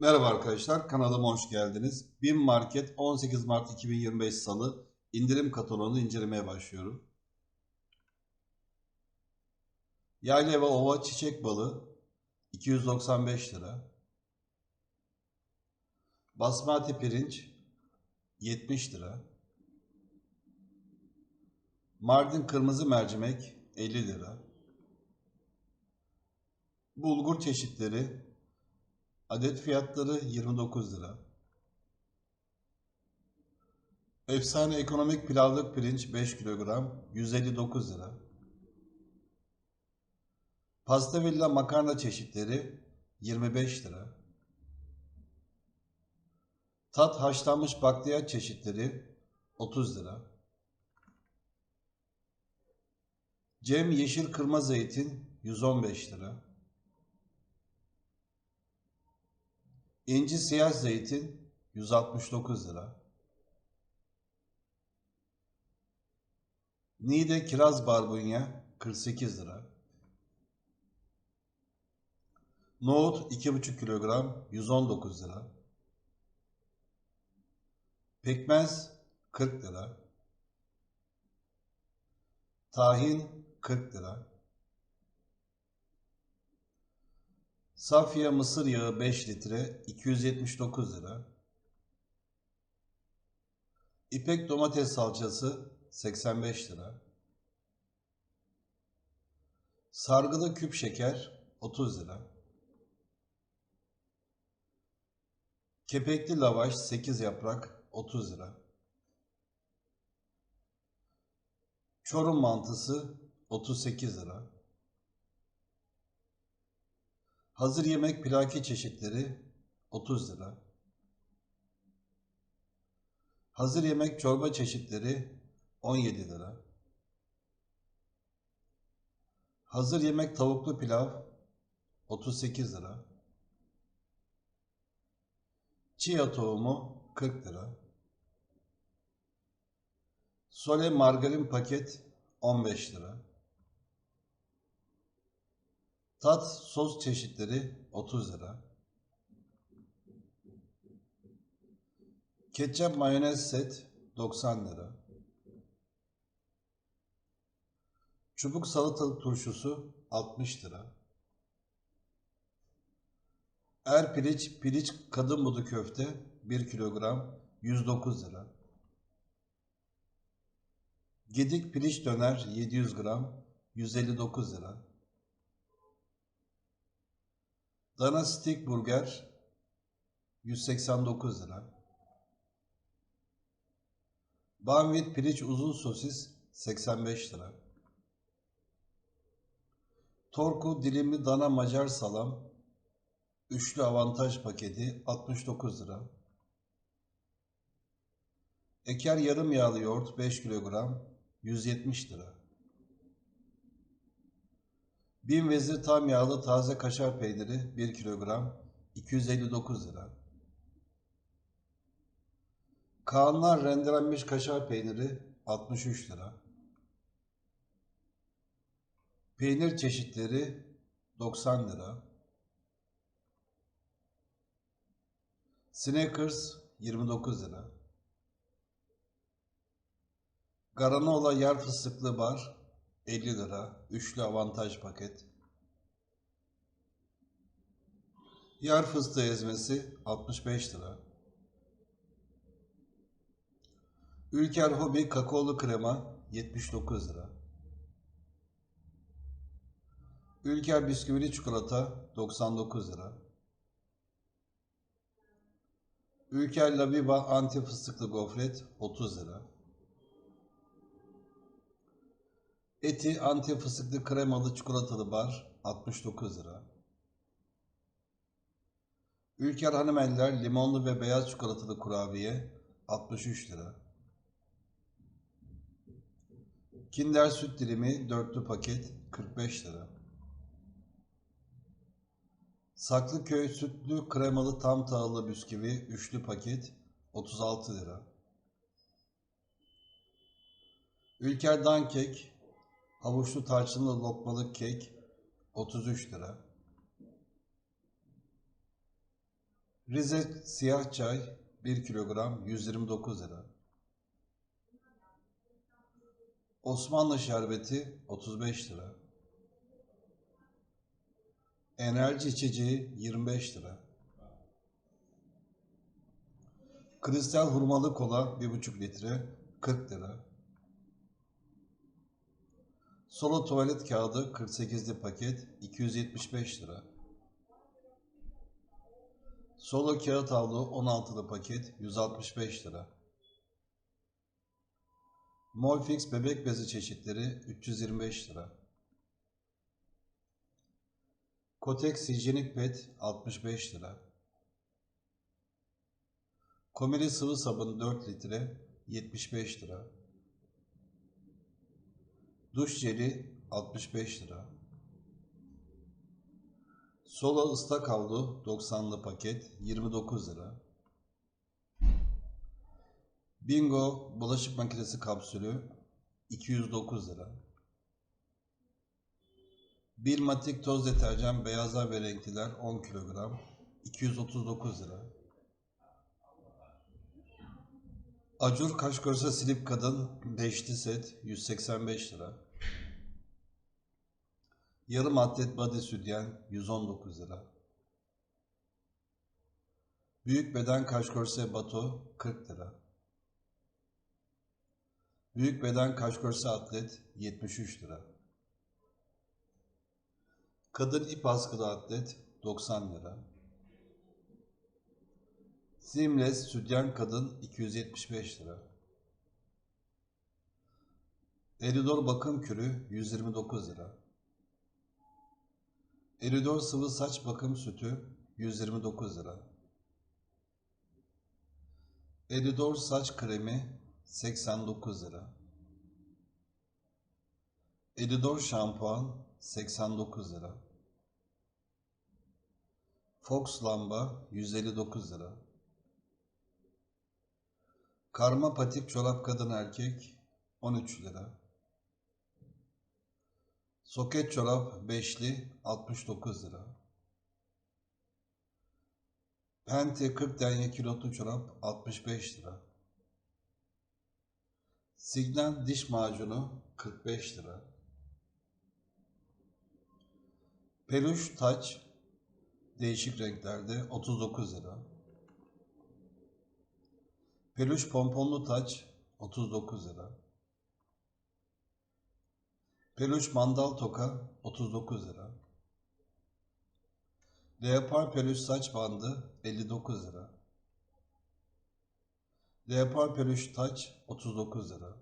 Merhaba arkadaşlar, kanalıma hoş geldiniz. BİM Market 18 Mart 2025 Salı indirim kataloğunu incelemeye başlıyorum. Yayla ve ova çiçek balı 295 lira. Basmati pirinç 70 lira. Mardin kırmızı mercimek 50 lira. Bulgur çeşitleri Adet fiyatları 29 lira. Efsane ekonomik pilavlık pirinç 5 kilogram 159 lira. Pasta villa makarna çeşitleri 25 lira. Tat haşlanmış bakliyat çeşitleri 30 lira. Cem yeşil kırma zeytin 115 lira. İnci siyah zeytin 169 lira. Niğde kiraz barbunya 48 lira. Nohut 2,5 kilogram 119 lira. Pekmez 40 lira. Tahin 40 lira. Safya mısır yağı 5 litre 279 lira. İpek domates salçası 85 lira. Sargılı küp şeker 30 lira. Kepekli lavaş 8 yaprak 30 lira. Çorum mantısı 38 lira. Hazır yemek pilaki çeşitleri 30 lira. Hazır yemek çorba çeşitleri 17 lira. Hazır yemek tavuklu pilav 38 lira. Chia tohumu 40 lira. Sole margarin paket 15 lira. Tat sos çeşitleri 30 lira. Ketçap mayonez set 90 lira. Çubuk salatalık turşusu 60 lira. Er piliç, piliç kadın budu köfte 1 kilogram 109 lira. Gedik piliç döner 700 gram 159 lira. Dana steak burger 189 lira. Banvit piliç uzun sosis 85 lira. Torku dilimli dana macar salam üçlü avantaj paketi 69 lira. Eker yarım yağlı yoğurt 5 kilogram 170 lira. Bin vezir tam yağlı taze kaşar peyniri 1 kilogram 259 lira. Kaanlar rendelenmiş kaşar peyniri 63 lira. Peynir çeşitleri 90 lira. Snickers 29 lira. Garanola yer fıstıklı bar 50 lira. Üçlü avantaj paket. Yer fıstığı ezmesi 65 lira. Ülker Hobi kakaolu krema 79 lira. Ülker bisküvili çikolata 99 lira. Ülker Labiba anti fıstıklı gofret 30 lira. Eti anti fıstıklı kremalı çikolatalı bar 69 lira. Ülker Hanımeller limonlu ve beyaz çikolatalı kurabiye 63 lira. Kinder süt dilimi dörtlü paket 45 lira. Saklıköy sütlü kremalı tam tahıllı bisküvi üçlü paket 36 lira. Ülker Dankek Havuçlu tarçınlı lokmalık kek 33 lira. Rize siyah çay 1 kilogram 129 lira. Osmanlı şerbeti 35 lira. Enerji içeceği 25 lira. Kristal hurmalı kola 1,5 litre 40 lira. Solo tuvalet kağıdı 48'li paket 275 lira. Solo kağıt havlu 16'lı paket 165 lira. Molfix bebek bezi çeşitleri 325 lira. Kotex hijyenik pet 65 lira. Komili sıvı sabun 4 litre 75 lira. Duş jeli 65 lira. Solo ıslak havlu 90'lı paket 29 lira. Bingo bulaşık makinesi kapsülü 209 lira. Bilmatik toz deterjan beyazlar ve renkliler 10 kilogram 239 lira. Acur kaşgörse silip kadın beşli set 185 lira. Yarım atlet body sütyen 119 lira. Büyük beden kaşgörse bato 40 lira. Büyük beden kaşgörse atlet 73 lira. Kadın ip askılı atlet 90 lira. Seamless sütyen kadın 275 lira. Eridor bakım kürü 129 lira. Eridor sıvı saç bakım sütü 129 lira. Eridor saç kremi 89 lira. Eridor şampuan 89 lira. Fox lamba 159 lira. Karma patik çorap kadın erkek 13 lira. Soket çorap beşli 69 lira. Pente 40 denye kilotlu çorap 65 lira. Signan diş macunu 45 lira. Peluş taç değişik renklerde 39 lira. Peluş pomponlu taç 39 lira. Peluş mandal toka 39 lira. Leopar peluş saç bandı 59 lira. Leopar peluş taç 39 lira.